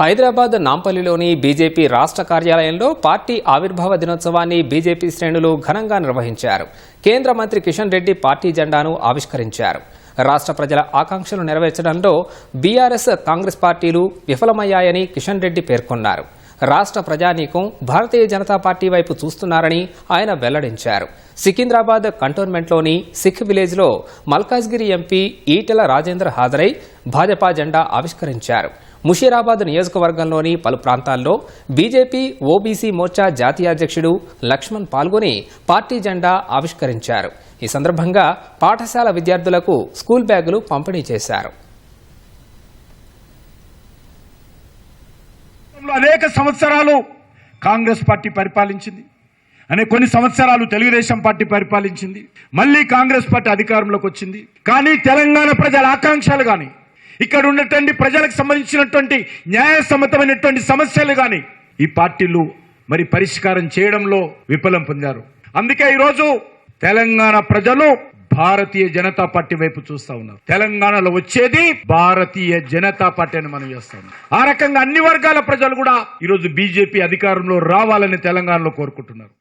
Hyderabad నాంపల్లిలోని BJP రాష్ట్ర కార్యాలయంలో party ఆవిర్భావ దినోత్సవాన్ని బీజేపీ శ్రేణులు ఘనంగా నిర్వహించారు. కేంద్ర మంత్రి కిషన్ రెడ్డి పార్టీ జెండాను ఆవిష్కరించారు. రాష్ట్ర ప్రజల ఆకాంక్షలు నెరవేర్చడంలో బీఆర్ఎస్ కాంగ్రెస్ పార్టీలు విఫలమయ్యాయని కిషన్ రెడ్డి పేర్కొన్నారు. రాష్ట్ర ప్రజానీకం భారతీయ జనతా పార్టీ వైపు చూస్తున్నారని ఆయన వెల్లడించారు. సికింద్రాబాద్ కంటోన్మెంట్లోని సిక్ విలేజ్లో మల్కాజ్గిరి ఎంపీ ఈటెల రాజేందర్ హాజరై భాజపా జెండా ఆవిష్కరించారు. ముషీరాబాద్ నియోజకవర్గంలోని పలు ప్రాంతాల్లో బీజేపీ ఓబీసీ మోర్చా జాతీయ అధ్యక్షుడు లక్ష్మణ్ పాల్గొని పార్టీ జెండా ఆవిష్కరించారు. ఈ సందర్భంగా పాఠశాల విద్యార్థులకు స్కూల్ బ్యాగులు పంపిణీ చేశారు. అనేక సంవత్సరాలు కాంగ్రెస్ పార్టీ పరిపాలించింది. అనే కొన్ని సంవత్సరాలు తెలుగుదేశం పార్టీ పరిపాలించింది. మళ్ళీ కాంగ్రెస్ పార్టీ అధికారంలోకి వచ్చింది. కానీ తెలంగాణ ప్రజల ఆకాంక్షలు కానీ ఇక్కడ ఉన్నటువంటి ప్రజలకు సంబంధించినటువంటి న్యాయసమ్మతమైనటువంటి సమస్యలు కానీ ఈ పార్టీలు మరి పరిష్కారం చేయడంలో విఫలం పొందారు. అందుకే ఈరోజు తెలంగాణ ప్రజలు భారతీయ జనతా పార్టీ వైపు చూస్తా ఉన్నారు. తెలంగాణలో వచ్చేది భారతీయ జనతా పార్టీ అని మనం చేస్తాం ఆ రకంగా అన్ని వర్గాల ప్రజలు కూడా ఈరోజు బీజేపీ అధికారంలో రావాలని తెలంగాణలో కోరుకుంటున్నారు.